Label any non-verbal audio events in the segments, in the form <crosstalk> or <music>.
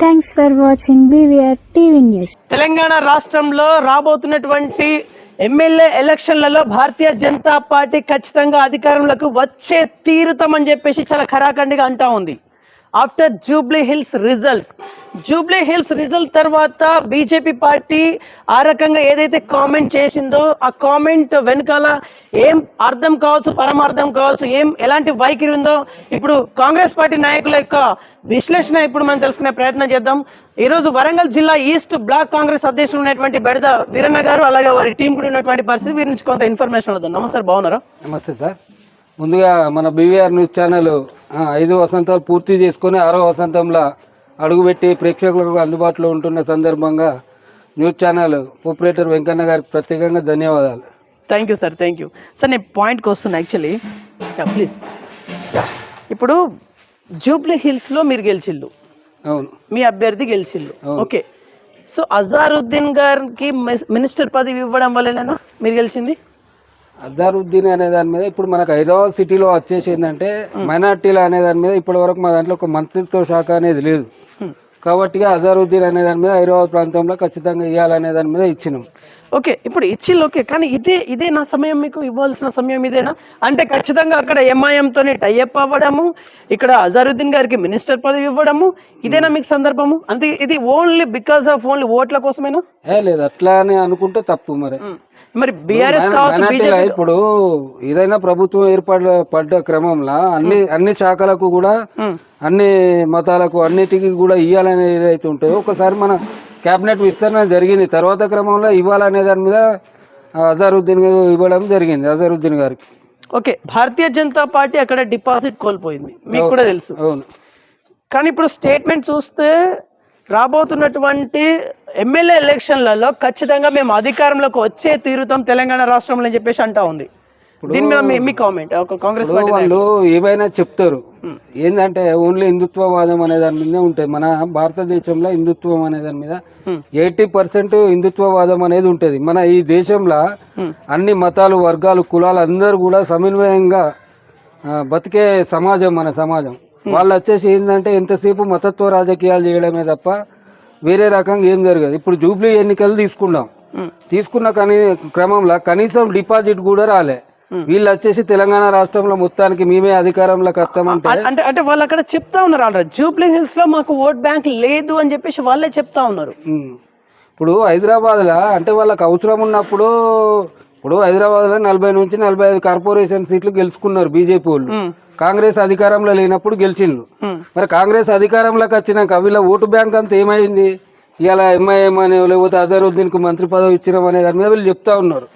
Thanks for watching BVR TV news Telangana రాష్ట్రంలో రాబోతున్నటువంటి MLA ఎలక్షన్లలో భారతీయ జనతా పార్టీ ఖచ్చితంగా అధికారంలోకి వచ్చే తీరుతామని చెప్పేసి చాలా ఖరాఖండిగా అంటా ఉంది. After Jubilee Hills results Jubilee Hills result తర్వాత బీజేపీ పార్టీ ఆ రకంగా ఏదైతే కామెంట్ చేసిందో ఆ కామెంట్ వెనకాల ఏం అర్థం కావచ్చు పరమార్థం కావచ్చు ఏం ఎలాంటి వైఖరి ఉందో ఇప్పుడు కాంగ్రెస్ పార్టీ నాయకుల యొక్క విశ్లేషణ ఇప్పుడు మనం తెలుసుకునే ప్రయత్నం చేద్దాం. ఈరోజు వరంగల్ జిల్లా ఈస్ట్ బ్లాక్ కాంగ్రెస్ అధ్యక్షులు ఉన్నటువంటి బెడద వీరన్న గారు అలాగే వారి టీం కూడా ఉన్నటువంటి పరిస్థితి వీరి నుంచి కొంత ఇన్ఫర్మేషన్ వద్దాం నమస్తే బాగున్నారా? నమస్తే సార్. ముందుగా మన బీవీఆర్ న్యూస్ ఛానల్ ఐదు వసంతాలు పూర్తి చేసుకొని ఆరో వసంతంలో అడుగుపెట్టి ప్రేక్షకులకు అందుబాటులో ఉంటున్న సందర్భంగా న్యూస్ ఛానల్ ఆపరేటర్ వెంకన్న గారికి ప్రత్యేకంగా ధన్యవాదాలు. Thank you sir thank you sir నేను పాయింట్కి వస్తున్నా యాక్చువల్లీ ప్లీజ్ ఇప్పుడు జూబ్లీ హిల్స్లో మీరు గెలిచిల్లు. అవును. మీ అభ్యర్థి గెలిచిల్లు. ఓకే సో అజారుద్దీన్ గారికి మినిస్టర్ పదవి ఇవ్వడం వల్లనేనా మీరు గెలిచింది? అజారుద్దీన్ అనే దాని మీద ఇప్పుడు మనకు హైదరాబాద్ సిటీలో వచ్చేసి ఏంటంటే మైనార్టీలు అనే దాని మీద ఇప్పటి వరకు మా దాంట్లో ఒక మంత్రిత్వ శాఖ అనేది లేదు. కాబట్టి అజారుద్దీన్ అనే దాని మీద హైదరాబాద్ ప్రాంతంలో ఖచ్చితంగా ఇవ్వాలనే దాని మీద ఇచ్చినాం. ఓకే ఇప్పుడు ఇచ్చిల్లు ఓకే కానీ ఇదే ఇదే నా సమయం మీకు ఇవ్వాల్సిన సమయం ఇదేనా? అంటే ఖచ్చితంగా అక్కడ ఎంఐఎంతో టైఅప్ అవ్వడము ఇక్కడ అజారుద్దీన్ గారికి మినిస్టర్ పదవి ఇవ్వడము ఇదేనా మీకు సందర్భము? అంటే ఇది ఓన్లీ బికాస్ ఆఫ్ ఓన్లీ ఓట్ల కోసమేనా? ఏ లేదు అట్లా అని అనుకుంటే తప్పు మరి. మరి బీఆర్ఎస్ కావచ్చు మైనార్టీల ఇప్పుడు ఏదైనా ప్రభుత్వం ఏర్పడ పడ్డ క్రమంలో అన్ని అన్ని శాఖలకు కూడా అన్ని మతాలకు అన్నిటికీ కూడా ఇవ్వాలనే ఏదైతే ఉంటుందో. ఒకసారి మన కేబినెట్ విస్తరణ జరిగింది. తర్వాత క్రమంలో ఇవ్వాలనే దాని మీద అజారుద్దీన్ ఇవ్వడం జరిగింది అజారుద్దీన్ గారికి. ఓకే భారతీయ జనతా పార్టీ అక్కడ డిపాజిట్ కోల్పోయింది. మీకు కూడా తెలుసు. అవును. కానీ ఇప్పుడు స్టేట్మెంట్ చూస్తే రాబోతున్నటువంటి ఎమ్మెల్యే ఎలక్షన్లలో ఖచ్చితంగా మేము అధికారంలోకి వచ్చే తీరుతాం తెలంగాణ రాష్ట్రంలో అని చెప్పేసి అంటా ఉంది. దీని మీద మీ- మీ కామెంట్ ఒక కాంగ్రెస్ పార్టీ వాళ్ళు ఏమైనా చెప్తారు. ఏంటంటే ఓన్లీ హిందుత్వవాదం అనే దాని మీద ఉంటుంది మన భారతదేశంలో హిందుత్వం అనే దాని మీద ఎయిటీ పర్సెంట్ హిందుత్వవాదం అనేది ఉంటుంది. మన ఈ దేశంలో అన్ని మతాలు వర్గాలు కులాలు అందరూ కూడా సమన్వయంగా ఆ, బతికే సమాజం మన సమాజం. వాళ్ళు వచ్చేసి ఏంటంటే ఎంతసేపు మతత్వ రాజకీయాలు చేయడమే తప్ప వేరే రకంగా ఏం జరగదు. ఇప్పుడు జూబ్లీ ఎన్నికలు తీసుకున్నాం. తీసుకున్న కనీ క్రమంలో కనీసం డిపాజిట్ కూడా రాలే. వీళ్ళు వచ్చేసి తెలంగాణ రాష్ట్రంలో మొత్తానికి మేమే అధికారంలోకి వస్తామంటే అంటే అంటే వాళ్ళు అక్కడ చెప్తా ఉన్నారు ఆల్రెడీ. జూబ్లీ హిల్స్లో మాకు ఓట్ బ్యాంక్ లేదు అని చెప్పేసి వాళ్ళే చెప్తా ఉన్నారు. ఇప్పుడు హైదరాబాద్లో అంటే వాళ్ళకి అవసరం ఉన్నప్పుడు ఇప్పుడు హైదరాబాద్లో నలభై నుంచి నలభై ఐదు కార్పొరేషన్ సీట్లు గెలుచుకున్నారు బీజేపీ వాళ్ళు. కాంగ్రెస్ అధికారంలో లేనప్పుడు గెలిచిండ్రు. ఉమ్. మరి కాంగ్రెస్ అధికారంలోకి వచ్చినాక వీళ్ళ ఓటు బ్యాంక్ అంతా ఏమైంది? ఇవాళ ఎంఐఎం అని లేకపోతే అజరుద్దీన్కు మంత్రి పదవి ఇచ్చినాం అనే దాని మీద వీళ్ళు చెప్తా ఉన్నారు.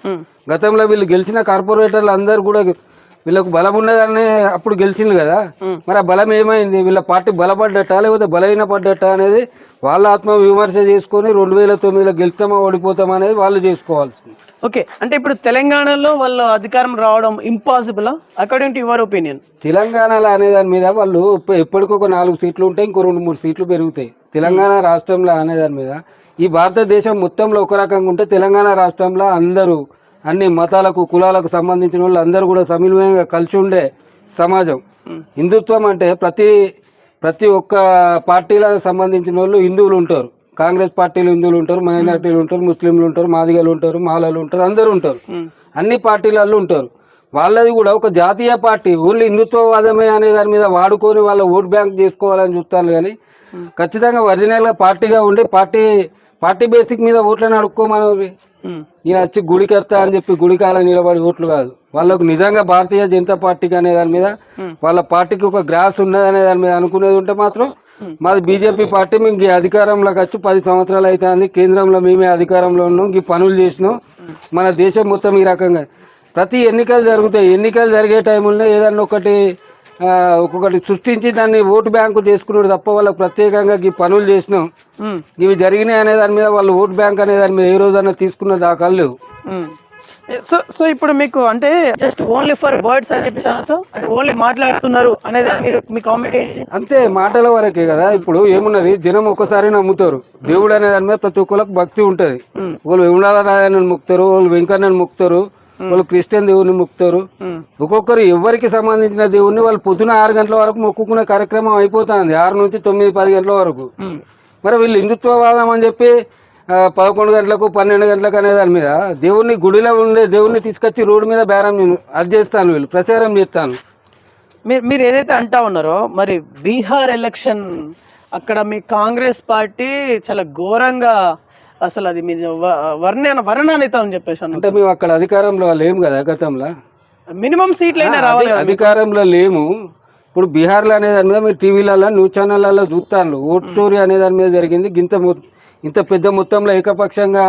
గతంలో వీళ్ళు గెలిచిన కార్పొరేటర్లు అందరూ కూడా వీళ్ళకు బలం ఉన్నదని అప్పుడు గెలిచిండ్రు కదా. మరి ఆ బలం ఏమైంది? వీళ్ళ పార్టీ బలపడ్డట లేకపోతే బలహీన పడ్డట అనేది వాళ్ళ ఆత్మ విమర్శ చేసుకొని రెండు వేల తొమ్మిదిలో గెలుస్తామా ఓడిపోతామా అనేది వాళ్ళు చేసుకోవాల్సింది. ఓకే. అంటే ఇప్పుడు తెలంగాణలో వాళ్ళు అధికారం రావడం impossible according to your opinion తెలంగాణలో అనే దాని మీద వాళ్ళు ఎప్ప- ఎప్పటికొక నాలుగు సీట్లు ఉంటాయి ఇంకో రెండు మూడు సీట్లు పెరుగుతాయి. తెలంగాణ రాష్ట్రంలో అనే దాని మీద. ఈ భారతదేశం మొత్తంలో ఒక రకంగా ఉంటే తెలంగాణ రాష్ట్రంలో అందరూ అన్ని మతాలకు కులాలకు సంబంధించిన వాళ్ళు అందరూ కూడా సమన్వయంగా కలిసి ఉండే సమాజం. హిందుత్వం అంటే ప్రతి ప్రతి ఒక్క పార్టీలకు సంబంధించిన వాళ్ళు హిందువులు ఉంటారు. కాంగ్రెస్ పార్టీలు హిందువులు ఉంటారు మైనార్టీలు ఉంటారు ముస్లింలు ఉంటారు మాదిగలు ఉంటారు మాలలు ఉంటారు అందరూ ఉంటారు. అన్ని పార్టీలలో ఉంటారు. వాళ్ళది కూడా ఒక జాతీయ పార్టీ. ఓన్లీ హిందుత్వవాదమే అనే దాని మీద వాడుకొని వాళ్ళ ఓట్ బ్యాంక్ చేసుకోవాలని చూస్తాను కానీ ఖచ్చితంగా ఒరిజినల్గా పార్టీగా ఉండి పార్టీ పార్టీ బేసిక్ మీద ఓట్లను అడుక్కోమని ఈయన వచ్చి గుడికి వస్తా అని చెప్పి గుడికాల నిలబడి ఓట్లు కాదు. వాళ్ళకు నిజంగా భారతీయ జనతా పార్టీకి అనే దాని మీద వాళ్ళ పార్టీకి ఒక గ్రాస్ ఉన్నది అనే దాని మీద అనుకునేది ఉంటే మాత్రం మాది బీజేపీ పార్టీ మేము ఈ అధికారంలోకి వచ్చి పది సంవత్సరాలు అవుతుంది కేంద్రంలో మేమే అధికారంలో ఉన్నాం ఈ పనులు చేసినాం. మన దేశం మొత్తం ఈ రకంగా. ప్రతి ఎన్నికలు జరుగుతాయి. ఎన్నికలు జరిగే టైంలో ఏదన్నా ఒకటి ఒక్కొక్కటి సృష్టించి దాన్ని ఓటు బ్యాంకు చేసుకున్నాడు తప్ప వాళ్ళకి ప్రత్యేకంగా ఈ పనులు చేసినాం. ఇవి జరిగినాయి అనే దాని మీద వాళ్ళు ఓట్ బ్యాంక్ అనే దాని మీద ఏ రోజన్నా తీసుకున్న దాఖలు లేవు. సో సో ఇప్పుడు మీకు అంటే జస్ట్ ఓన్లీ ఫర్ వర్డ్స్ అని చెప్పేసి అంటే ఓన్లీ మాట్లాడుతున్నారు అనేది మీరు మీ కామెంట్ అంతే మాటల వరకే కదా. ఇప్పుడు ఏమున్నది? జనం ఒక్కసారి నమ్ముతారు. దేవుడు అనే దాని మీద ప్రతి ఒక్కరికి భక్తి ఉంటది. ఒకళ్ళు విమలారాయణని ముక్తారు వాళ్ళు వెంకన్నని ముక్తారు. వాళ్ళు క్రిస్టియన్ దేవుని ముక్తారు. ఒక్కొక్కరు ఎవరికి సంబంధించిన దేవుణ్ణి వాళ్ళు పొద్దున ఆరు గంటల వరకు మొక్కుకునే కార్యక్రమం అయిపోతుంది. ఆరు నుంచి తొమ్మిది పది గంటల వరకు. మరి వీళ్ళు హిందుత్వవాదం అని చెప్పి పదకొండు గంటలకు పన్నెండు గంటలకు అనే దాని మీద దేవుణ్ణి గుడిలో ఉండే దేవుణ్ణి తీసుకొచ్చి రోడ్డు మీద బేరం నేను అది చేస్తాను వీళ్ళు. ప్రచారం చేస్తాను. మీరు మీరు ఏదైతే అంటా ఉన్నారో మరి బీహార్ ఎలక్షన్ అక్కడ మీ కాంగ్రెస్ పార్టీ చాలా ఘోరంగా అసలు అది మీరు వర్ణ వర్ణానితం అని చెప్పేసి అన్నారు. అంటే మేము అక్కడ అధికారంలో లేము కదా గతంలో. మినిమం సీట్లు అయినా రావాలి అధి- అధికారంలో లేము. ఇప్పుడు బీహార్లో అనే దాని మీద మీరు టీవీలలో న్యూస్ ఛానళ్ళలో చూస్తాను ఓటు చోరీ అనే దాని మీద జరిగింది. ఇంత ఇంత పెద్ద మొత్తంలో ఏకపక్షంగా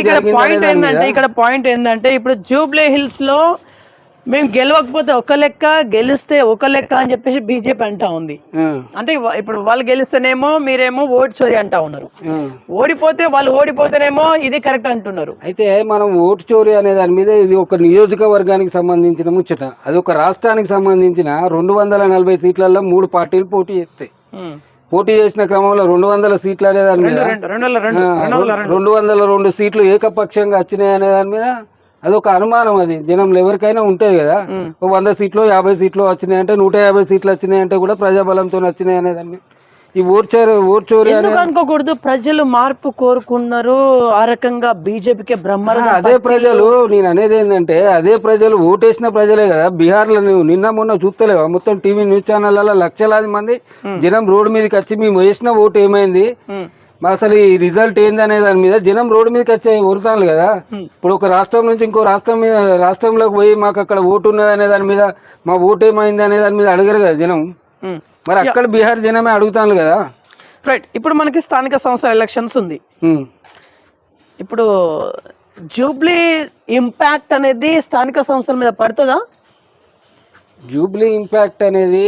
ఇక్కడ పాయింట్ ఏంటంటే ఇక్కడ పాయింట్ ఏంటంటే ఇప్పుడు జూబ్లీ హిల్స్లో మేము గెలవకపోతే ఒక లెక్క గెలిస్తే ఒక లెక్క అని చెప్పేసి బీజేపీ అంటా ఉంది. అంటే ఇప్పుడు వాళ్ళు గెలిస్తేనేమో మీరేమో ఓటు చోరీ అంటా ఉన్నారు. ఓడిపోతే వాళ్ళు ఓడిపోతేనేమో ఇది కరెక్ట్ అంటున్నారు. అయితే మనం ఓటు చోరీ అనే దాని మీద ఇది ఒక నియోజకవర్గానికి సంబంధించిన ముచ్చట. అది ఒక రాష్ట్రానికి సంబంధించిన రెండు వందల నలభై సీట్లలో మూడు పార్టీలు పోటీ చేస్తాయి. పోటీ చేసిన క్రమంలో రెండు వందల సీట్లు అనే దాని మీద రెండు వందల రెండు సీట్లు ఏకపక్షంగా వచ్చినాయి అనే దాని మీద అదొక అనుమానం అది. జనంలో ఎవరికైనా ఉంటుంది కదా. వంద సీట్లు యాభై సీట్లు వచ్చినాయి అంటే నూట యాభై సీట్లు వచ్చినాయి అంటే కూడా ప్రజాబలంతో వచ్చినాయి అనే దాని మీద ఈ ఓట్ చోరీ ఓట్ చోరీ అనే ఎందుకు అనుకోకూడదు? ప్రజలు మార్పు కోరుకున్నారు. ఆ రకంగా బీజేపీకి బ్రహ్మరథం అదే ప్రజలు నేను అనేది ఏంటంటే అదే ప్రజలు ఓటేసిన ప్రజలే కదా. బీహార్లో నువ్వు నిన్న మొన్న చూస్తలేవా? మొత్తం టీవీ న్యూస్ ఛానళ్ళలో లక్షలాది మంది జనం రోడ్డు మీదకి వచ్చి మేము వేసిన ఓటు ఏమైంది? ఉమ్. మా అసలు ఈ రిజల్ట్ ఏందనే దాని మీద జనం రోడ్డు మీదకి వచ్చి ఊరుతాను కదా. ఇప్పుడు ఒక రాష్ట్రం నుంచి ఇంకో రాష్ట్రం మీద రాష్ట్రంలోకి పోయి మాకు అక్కడ ఓటు ఉన్నది అనే దాని మీద మా ఓటు ఏమైంది అనే దాని మీద అడగరు కదా జనం. మరి అక్కడ బీహార్ జనమే అడుగుతాను కదా రైట్ ఇప్పుడు మనకి స్థానిక సంస్థల ఎలక్షన్స్ ఉంది. ఇప్పుడు జూబ్లీ ఇంపాక్ట్ అనేది స్థానిక సంస్థల మీద పడుతుందా జూబ్లీ ఇంపాక్ట్ అనేది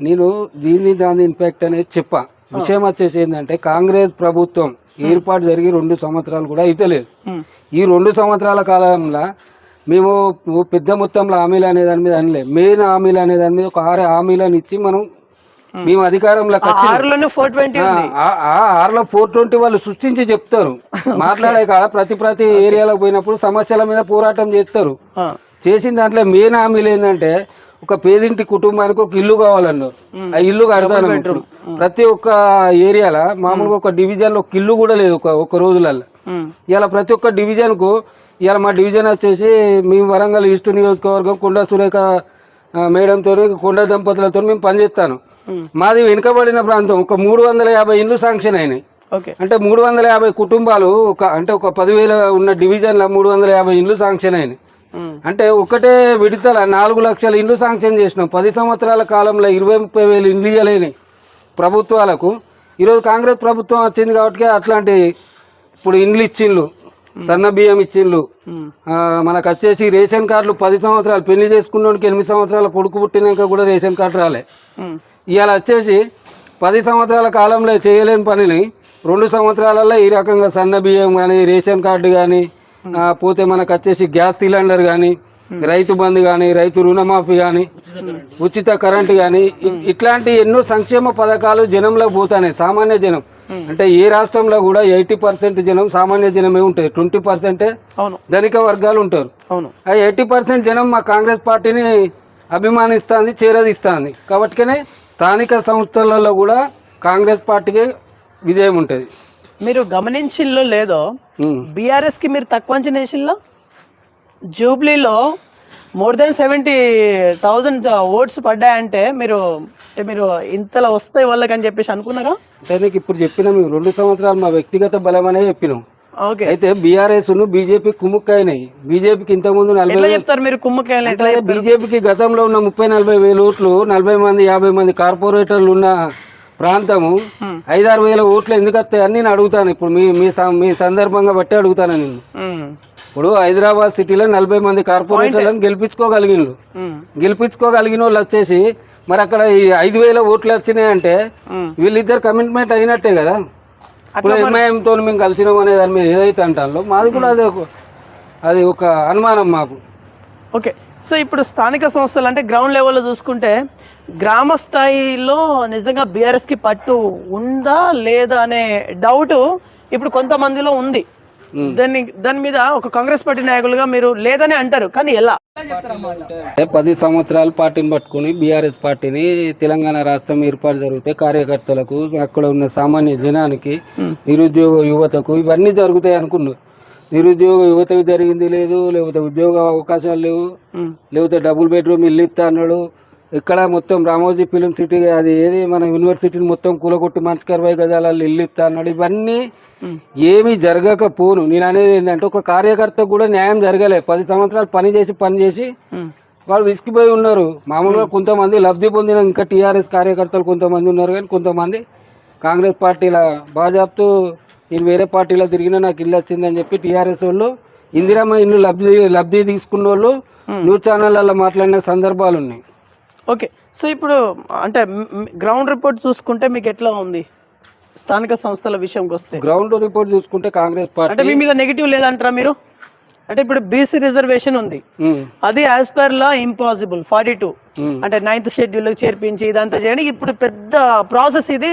నేను దీని దాని ఇంపాక్ట్ అనేది చెప్పా. విషయం వచ్చేసి ఏంటంటే కాంగ్రెస్ ప్రభుత్వం ఏర్పాటు జరిగి రెండు సంవత్సరాలు కూడా అయితలేదు ఉమ్. ఈ రెండు సంవత్సరాల కాలంలో మేము పెద్ద మొత్తంలో హామీలు అనే దాని మీద అనలే. మెయిన్ హామీలు అనే దాని మీద ఒక ఆరు హామీలను ఇచ్చి మనం మేము ఆ ఆరులో ఫోర్ ట్వంటీ వాళ్ళు సృష్టించి చెప్తారు. <laughs> మాట్లాడే కాడ ప్రతి ప్రతి ఏరియాలకు పోయినప్పుడు సమస్యల మీద పోరాటం చేస్తారు. చేసిన దాంట్లో మెయిన్ హామీలు ఏంటంటే ఒక పేదింటి కుటుంబానికి ఒక ఇల్లు కావాలన్నారు. ఆ ఇల్లు కడతాను. ప్రతి ఒక్క ఏరియాలో మామూలుగా ఒక డివిజన్లో ఒక ఇల్లు కూడా లేదు ఒక ఒక రోజులలో. ఇలా ప్రతి ఒక్క డివిజన్కు ఇలా మా డివిజన్ వచ్చేసి మేము వరంగల్ ఈస్ట్ నియోజకవర్గం కొండ సురేఖ మేడంతో కొండ దంపతులతో మేము పనిచేస్తాను. మాది వెనుకబడిన ప్రాంతం. ఒక మూడు వందల యాభై ఇల్లు శాంక్షన్ అయినాయి. అంటే మూడు వందల యాభై కుటుంబాలు ఒక అంటే ఒక పదివేల ఉన్న డివిజన్లో మూడు వందల యాభై ఇల్లు శాంక్షన్ అయినాయి. అంటే ఒకటే విడతల నాలుగు లక్షల ఇండ్లు శాంక్షన్ చేసినాం. పది సంవత్సరాల కాలంలో ఇరవై ముప్పై వేలు ఇండ్లు ఇవ్వలేని ప్రభుత్వాలకు. ఈరోజు కాంగ్రెస్ ప్రభుత్వం వచ్చింది కాబట్టి అట్లాంటి ఇప్పుడు ఇండ్లు ఇచ్చిండ్లు సన్న బియ్యం ఇచ్చిండ్లు. మనకు వచ్చేసి రేషన్ కార్డులు పది సంవత్సరాలు పెళ్ళి చేసుకున్నోడికి ఎనిమిది సంవత్సరాల కొడుకు పుట్టినాక కూడా రేషన్ కార్డు రాలే. ఇవాళ వచ్చేసి పది సంవత్సరాల కాలంలో చేయలేని పనిని రెండు సంవత్సరాలలో ఈ రకంగా సన్న బియ్యం కానీ రేషన్ కార్డు కానీ పోతే మనకు వచ్చేసి గ్యాస్ సిలిండర్ కానీ రైతు బంధు కానీ రైతు రుణమాఫీ కానీ ఉచిత కరెంటు కానీ ఇట్లాంటి ఎన్నో సంక్షేమ పథకాలు జనంలో పోతాయి సామాన్య జనం. అంటే ఏ రాష్ట్రంలో కూడా ఎయిటీ పర్సెంట్ జనం సామాన్య జనమే ఉంటుంది ట్వంటీ పర్సెంటే ధనిక వర్గాలు ఉంటారు. ఆ ఎయిటీ పర్సెంట్ జనం మా కాంగ్రెస్ పార్టీని అభిమానిస్తుంది చేరదిస్తుంది. కాబట్టినే స్థానిక సంస్థలలో కూడా కాంగ్రెస్ పార్టీకి విజయం ఉంటుంది. మీరు గమనించిల్లో లేదో బీఆర్ఎస్కి మీరు తక్కువ అంచనా వేసిల్లో? జూబ్లీలో more than seventy thousand votes పడ్డాయంటే మీరు అంటే మీరు ఇంతలా వస్తాయి వాళ్ళకి అని చెప్పేసి అనుకున్నారా? అంటే నీకు ఇప్పుడు చెప్పినాం మేము రెండు సంవత్సరాలు మా వ్యక్తిగత బలం అనే చెప్పినాం. ఓకే. అయితే బీఆర్ఎస్ను బీజేపీ కుమ్ముక్కైనాయి బీజేపీకి ఇంతకుముందు నలభై చెప్తారు మీరు అంటే బీజేపీకి గతంలో ఉన్న ముప్పై నలభై వేల ఓట్లు నలభై మంది యాభై మంది కార్పొరేటర్లు ఉన్న ప్రాంతము. ఐదారు వేల ఓట్లు ఎందుకు వస్తాయి అని నేను అడుగుతాను. ఇప్పుడు మీ మీ మీ సందర్భంగా బట్టి అడుగుతాను నేను. ఇప్పుడు హైదరాబాద్ సిటీలో నలభై మంది కార్పొరేటర్లను గెలిపించుకోగలిగిన ఉమ్. గెలిపించుకోగలిగిన వాళ్ళు వచ్చేసి మరి అక్కడ ఈ ఐదు వేల ఓట్లు వచ్చినాయంటే. వీళ్ళిద్దరు కమిట్మెంట్ అయినట్టే కదా. ఇప్పుడు ఎంఐఎంతో మేము కలిసినాం అనే దాని మీద ఏదైతే అంటాలో మాది కూడా అది ఒక అది ఒక అనుమానం మాకు. ఓకే. సో ఇప్పుడు స్థానిక సంస్థలు అంటే గ్రౌండ్ లెవెల్లో చూసుకుంటే గ్రామ స్థాయిలో నిజంగా బీఆర్ఎస్కి పట్టు ఉందా లేదా అనే డౌట్ ఇప్పుడు కొంతమందిలో ఉంది. దాన్ని దాని మీద ఒక కాంగ్రెస్ పార్టీ నాయకులుగా మీరు లేదని అంటారు కానీ ఎలా? అంటే పది సంవత్సరాలు పార్టీని పట్టుకుని బీఆర్ఎస్ పార్టీని తెలంగాణ రాష్ట్రం ఏర్పాటు జరిగితే కార్యకర్తలకు అక్కడ ఉన్న సామాన్య జనానికి నిరుద్యోగ యువతకు ఇవన్నీ జరుగుతాయి అనుకున్నారు. నిరుద్యోగ యువతకు జరిగింది లేదు లేకపోతే ఉద్యోగ అవకాశాలు లేవు. లేకపోతే డబుల్ బెడ్రూమ్ ఇల్లు ఇస్తా అన్నాడు. ఇక్కడ మొత్తం రామోజీ ఫిలిం సిటీ అది ఏది మన యూనివర్సిటీని మొత్తం కూలగొట్టి మనిషికి అరవై గజాలలో ఇల్లు ఇస్తా అన్నాడు. ఇవన్నీ ఏమీ జరగకపోను. నేను అనేది ఏంటంటే ఒక కార్యకర్తకు కూడా న్యాయం జరగలే. పది సంవత్సరాలు పని చేసి పని చేసి వాళ్ళు విసిగిపోయి ఉన్నారు. మామూలుగా కొంతమంది లబ్ధి పొందిన ఇంకా టీఆర్ఎస్ కార్యకర్తలు కొంతమంది ఉన్నారు కానీ కొంతమంది కాంగ్రెస్ పార్టీల బాజాప్తూ నేను వేరే పార్టీలో తిరిగినా నాకు ఇల్లు వచ్చిందని చెప్పి టీఆర్ఎస్ వాళ్ళు ఇందిరమ్మ ఇల్లు లబ్ధి లబ్ధి తీసుకున్న వాళ్ళు న్యూస్ ఛానళ్ళల్లో మాట్లాడిన సందర్భాలు ఉన్నాయి. ఓకే. సో ఇప్పుడు అంటే గ్రౌండ్ రిపోర్ట్ చూసుకుంటే మీకు ఎట్లా ఉంది? స్థానిక సంస్థల విషయంకి వస్తే. గ్రౌండ్ రిపోర్ట్ చూసుకుంటే కాంగ్రెస్ అంటే పార్టీ మీ మీద నెగిటివ్ లేదంటారా మీరు? అంటే ఇప్పుడు బీసీ రిజర్వేషన్ ఉంది. ఉమ్, అది as per law impossible forty two. అంటే నైన్త్ షెడ్యూల్ చేర్పించి ఇదంతా చేయడానికి ఇప్పుడు పెద్ద ప్రాసెస్ ఇది.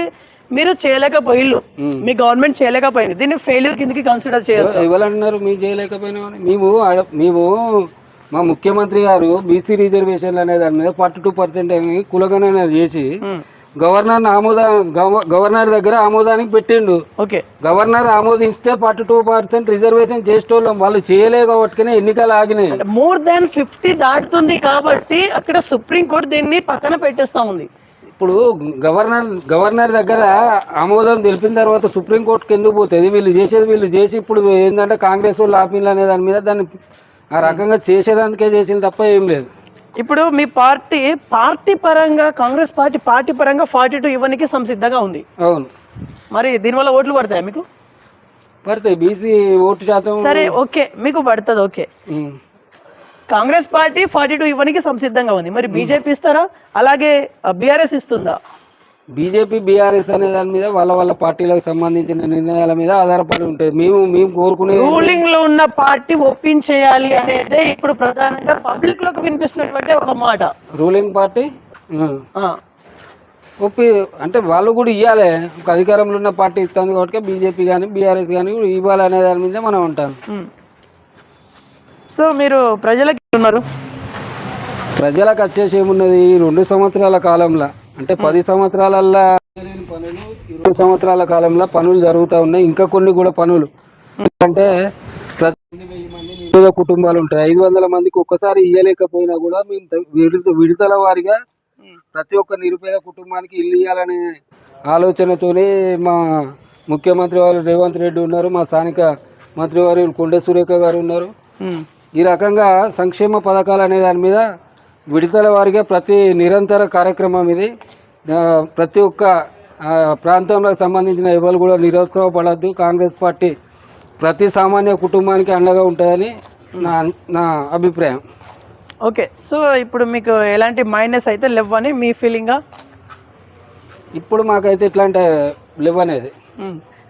మీరు చేయలేకపోయిల్లు మీ గవర్నమెంట్ చేయలేకపోయింది. దీన్ని ఫెయిల్యూర్ కిందకి కన్సిడర్ చేయొచ్చు. ఎవరంటున్నారు? మేము చేయలేకపోయినా మేము మేము మా ముఖ్యమంత్రి గారు బీసీ రిజర్వేషన్లు అనే దాని మీద ఫార్టీ టూ పర్సెంట్ కులగణన చేసి. గవర్నర్ ఆమోద గవ- గవర్నర్ దగ్గర ఆమోదానికి పెట్టిండు. ఓకే. గవర్నర్ ఆమోదిస్తే ఫార్టీ టూ పర్సెంట్ రిజర్వేషన్ చేసేటోళ్ళం. వాళ్ళు చేయలే కాబట్టినే ఎన్నికలు ఆగినాయి. అంటే మోర్ దాన్ ఫిఫ్టీ దాటుతుంది కాబట్టి అక్కడ సుప్రీం కోర్టు దీన్ని పక్కన పెట్టేస్తా ఉంది. ఇప్పుడు గవర్నర్ గవర్నర్ దగ్గర ఆమోదం తెలిపిన తర్వాత సుప్రీంకోర్టుకి ఎందుకు పోతుంది? వీళ్ళు చేసేది వీళ్ళు చేసి ఇప్పుడు ఏంటంటే కాంగ్రెస్ వాళ్ళు ఆపిల్ అనే దాని మీద దాన్ని ఆ రకంగా చేసేదానికే చేసింది తప్ప ఏం లేదు. ఇప్పుడు మీ పార్టీ పార్టీ పరంగా కాంగ్రెస్ పార్టీ పార్టీ పరంగా ఫార్టీ టూ ఇవ్వడానికి సంసిద్ధంగా ఉంది. అవును. మరి దీనివల్ల ఓట్లు పడతాయి మీకు? పడతాయి. బీసీ ఓటు శాతం సరే ఓకే. మీకు పడుతుంది okay. Congress party forty two ఇవ్వడానికి సంసిద్ధంగా ఉంది. మరి బీజేపీ ఇస్తారా? అలాగే బీఆర్ఎస్ ఇస్తుందా? బీజేపీ బీఆర్ఎస్ అనే దాని మీద వాళ్ళ వాళ్ళ పార్టీలకు సంబంధించిన నిర్ణయాల మీద ఆధారపడి ఉంటుంది. మేము మేము కోరుకునే రూలింగ్లో ఉన్న పార్టీ ఒప్పించేయాలి అనేది ఇప్పుడు ప్రధానంగా పబ్లిక్లోకి వినిపిస్తున్నటువంటి ఒక మాట. Ruling party? ఒప్పి అంటే వాళ్ళు కూడా ఇవ్వాలి ఒక అధికారంలో ఉన్న పార్టీ ఇస్తుంది కాబట్టి బీజేపీ కానీ బీఆర్ఎస్ కానీ ఇవ్వాలి అనే దాని మీద మనం ఉంటాం. సో మీరు ప్రజలకి ఉన్నారు? ప్రజలకు వచ్చేసి ఏమున్నది? రెండు సంవత్సరాల కాలంలో అంటే పది సంవత్సరాలల్లా పనులు ఇరవై సంవత్సరాల కాలంలో పనులు జరుగుతూ ఉన్నాయి. ఇంకా కొన్ని కూడా పనులు. అంటే ప్రతి వెయ్యి మంది నిరుపేద కుటుంబాలు ఉంటాయి. ఐదు వందల మందికి ఒక్కసారి ఇయ్యలేకపోయినా కూడా మేము విడత విడతల వారిగా ప్రతి ఒక్క నిరుపేద కుటుంబానికి ఇల్లు ఇవ్వాలనే ఆలోచనతోనే మా ముఖ్యమంత్రి వారు రేవంత్ రెడ్డి ఉన్నారు. మా స్థానిక మంత్రి వారు కొండే సురేఖ గారు ఉన్నారు. ఈ రకంగా సంక్షేమ పథకాలు అనే దాని మీద విడతల వారిగా ప్రతి నిరంతర కార్యక్రమం ఇది. ప్రతి ఒక్క ప్రాంతంలో సంబంధించిన ఎవరు కూడా నిరుత్సాహపడద్దు. కాంగ్రెస్ పార్టీ ప్రతి సామాన్య కుటుంబానికి అండగా ఉంటుందని నా నా అభిప్రాయం. ఓకే. సో ఇప్పుడు మీకు ఎలాంటి మైనస్ అయితే లేవని మీ ఫీలింగా? ఇప్పుడు మాకైతే ఇట్లాంటి లేవనేది.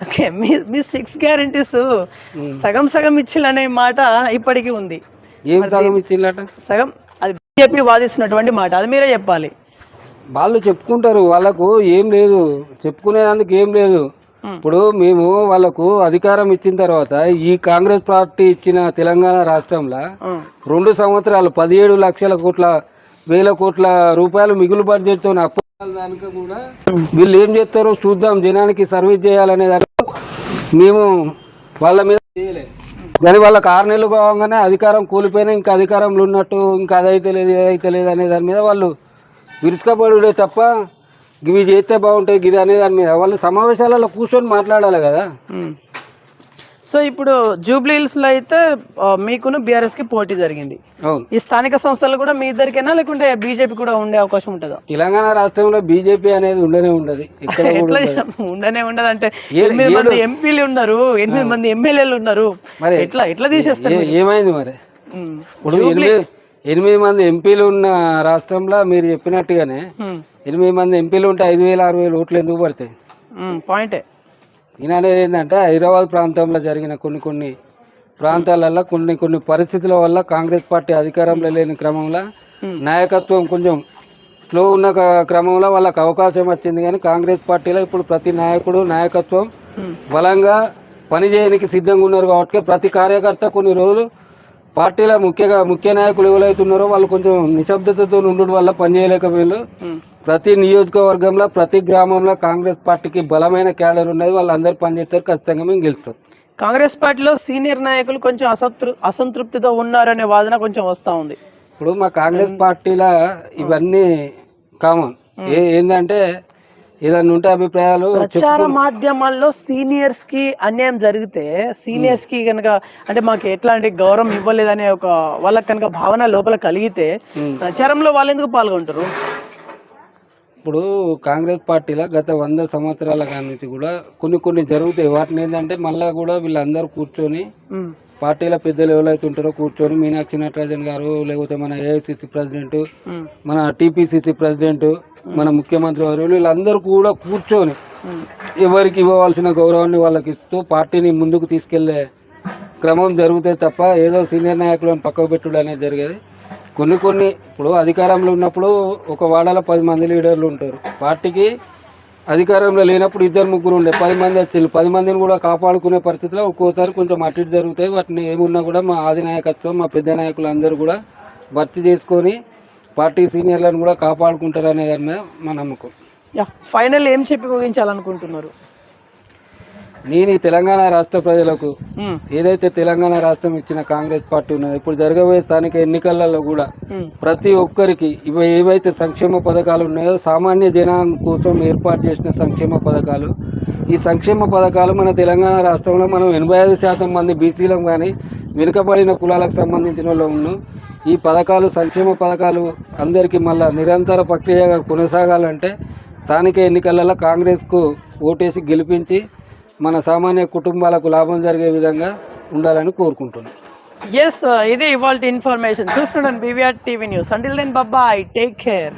ఓకే మీ మీ సిక్స్ గ్యారంటీస్ సగం సగం ఇచ్చిలనే మాట ఇప్పటికీ ఉంది. ఏం సగం సగం అది బీజేపీ వాదిస్తున్నటువంటి మాట అది మీరే చెప్పాలి. వాళ్ళు చెప్పుకుంటారు వాళ్ళకు ఏం లేదు చెప్పుకునేందుకు ఏం లేదు. ఇప్పుడు మేము వాళ్ళకు అధికారం ఇచ్చిన తర్వాత ఈ కాంగ్రెస్ పార్టీ ఇచ్చిన తెలంగాణ రాష్ట్రంలో. రెండు సంవత్సరాలు పదిహేడు లక్షల కోట్ల వేల కోట్ల రూపాయలు మిగులు బడ్జెట్తో అప్పు వీళ్ళు ఏం చేస్తారో చూద్దాం. జనానికి సర్వీస్ చేయాలనే దానికి మేము వాళ్ళ మీద చేయలే. కానీ వాళ్ళకి ఆరు నెలలు కావగానే అధికారం కూలిపోయినా ఇంకా అధికారంలో ఉన్నట్టు ఇంకా అదైతే లేదు ఇదైతే లేదు అనే దాని మీద వాళ్ళు విరుచుకపడుడే తప్ప ఇవి చేస్తే బాగుంటాయి ఇది అనే దాని మీద. వాళ్ళు సమావేశాలలో కూర్చొని మాట్లాడాలి కదా. సో ఇప్పుడు జూబ్లీ హిల్స్లో అయితే మీకును బీఆర్ఎస్కి పోటీ జరిగింది. ఈ స్థానిక సంస్థలు కూడా మీ ఇద్దరికైనా లేకుంటే బీజేపీ కూడా ఉండే అవకాశం ఉంటుందా? తెలంగాణ రాష్ట్రంలో బీజేపీ అనేది ఉండనే ఉండదు. ఉండనే ఉండదు అంటే ఎనిమిది మంది ఎంపీలు ఉన్నారు ఎనిమిది మంది ఎమ్మెల్యేలు ఉన్నారు. మరి ఎట్లా ఎట్లా తీసేస్తారు ఏమైంది మరి. ఇప్పుడు ఎనిమిది మంది ఎంపీలు ఉన్న రాష్ట్రంలో మీరు చెప్పినట్టుగానే. ఎనిమిది మంది ఎంపీలు ఉంటే ఐదు వేల ఆరు వేలు ఓట్లు ఎందుకు పడతాయి. పాయింటే. ఈయన అనేది ఏంటంటే హైదరాబాద్ ప్రాంతంలో జరిగిన కొన్ని కొన్ని ప్రాంతాలలో కొన్ని కొన్ని పరిస్థితుల వల్ల కాంగ్రెస్ పార్టీ అధికారంలో లేని క్రమంలో నాయకత్వం కొంచెం స్లో ఉన్న క్రమంలో వాళ్ళకి అవకాశం వచ్చింది కానీ కాంగ్రెస్ పార్టీలో ఇప్పుడు ప్రతి నాయకుడు నాయకత్వం బలంగా పని చేయడానికి సిద్ధంగా ఉన్నారు కాబట్టి ప్రతి కార్యకర్త కొన్ని రోజులు పార్టీల ముఖ్యంగా ముఖ్య నాయకులు ఎవరైతే ఉన్నారో వాళ్ళు కొంచెం నిశ్శబ్దతతో ఉండడం వల్ల పనిచేయలేకపోయారు. ప్రతి నియోజకవర్గంలో ప్రతి గ్రామంలో కాంగ్రెస్ పార్టీకి బలమైన క్యాడర్ ఉన్నది. వాళ్ళందరూ పనిచేస్తారు. ఖచ్చితంగా మేము గెలుస్తాం. కాంగ్రెస్ పార్టీలో సీనియర్ నాయకులు కొంచెం అసంతృ అసంతృప్తితో ఉన్నారనే వాదన కొంచెం వస్తా ఉంది. ఇప్పుడు మా కాంగ్రెస్ పార్టీలో ఇవన్నీ కామన్. ఏ ఏంటంటే ఏదన్నా ఉంటే అభిప్రాయాలు ప్రచార మాధ్యమాల్లో సీనియర్స్కి అన్యాయం జరిగితే సీనియర్స్కి కనుక అంటే మాకు ఎట్లాంటి గౌరవం ఇవ్వలేదనే ఒక వాళ్ళకి కనుక భావన లోపల కలిగితే. ప్రచారంలో వాళ్ళు ఎందుకు పాల్గొంటారు? ఇప్పుడు కాంగ్రెస్ పార్టీలో గత వంద సంవత్సరాల నుంచి కూడా కొన్ని కొన్ని జరుగుతాయి. వాటిని ఏంటంటే మళ్ళా కూడా వీళ్ళందరూ కూర్చొని పార్టీల పెద్దలు ఎవరైతే ఉంటారో కూర్చొని మీనాక్షి నటరాజన్ గారు లేకపోతే మన ఏఐసిసి ప్రెసిడెంట్ మన టీపీసీసీ ప్రెసిడెంట్ మన ముఖ్యమంత్రి వారు వీళ్ళందరూ కూడా కూర్చొని ఎవరికి ఇవ్వవలసిన గౌరవాన్ని వాళ్ళకి ఇస్తూ పార్టీని ముందుకు తీసుకెళ్ళే క్రమం జరుగుతాయి తప్ప ఏదో సీనియర్ నాయకులను పక్కకు పెట్టుడు అనేది జరిగేది. కొన్ని కొన్ని ఇప్పుడు అధికారంలో ఉన్నప్పుడు ఒక వాడలో పది మంది లీడర్లు ఉంటారు. పార్టీకి అధికారంలో లేనప్పుడు ఇద్దరు ముగ్గురు ఉండే. పది మంది వచ్చి పది మందిని కూడా కాపాడుకునే పరిస్థితిలో ఒక్కోసారి కొంచెం అటు ఇటు జరుగుతాయి. వాటిని ఏమున్నా కూడా మా ఆది నాయకత్వం మా పెద్ద నాయకులు అందరూ కూడా భర్తీ చేసుకొని పార్టీ సీనియర్లను కూడా కాపాడుకుంటారు అనే దాని మీద మా నమ్మకం. యా ఫైనల్ ఏం చెప్పి ముగించాలనుకుంటున్నారు? నేను ఈ తెలంగాణ రాష్ట్ర ప్రజలకు ఏదైతే తెలంగాణ రాష్ట్రం ఇచ్చిన కాంగ్రెస్ పార్టీ ఉన్నదో ఇప్పుడు జరగబోయే స్థానిక ఎన్నికలలో కూడా ప్రతి ఒక్కరికి ఇవి ఏవైతే సంక్షేమ పథకాలు ఉన్నాయో సామాన్య జనం కోసం ఏర్పాటు చేసిన సంక్షేమ పథకాలు ఈ సంక్షేమ పథకాలు మన తెలంగాణ రాష్ట్రంలో మనం ఎనభై ఐదు శాతం మంది బీసీలం కానీ వెనుకబడిన కులాలకు సంబంధించిన వాళ్ళు ఉన్నాం ఈ పథకాలు సంక్షేమ పథకాలు అందరికీ మళ్ళా నిరంతర ప్రక్రియగా కొనసాగాలంటే స్థానిక ఎన్నికలలో కాంగ్రెస్కు ఓటేసి గెలిపించి మన సామాన్య కుటుంబాలకు లాభం జరిగే విధంగా ఉండాలని కోరుకుంటున్నాను ఎస్ ఇది ఇవాళ ఇన్ఫర్మేషన్ చూస్తున్నాను BVR TV news until then bye bye take care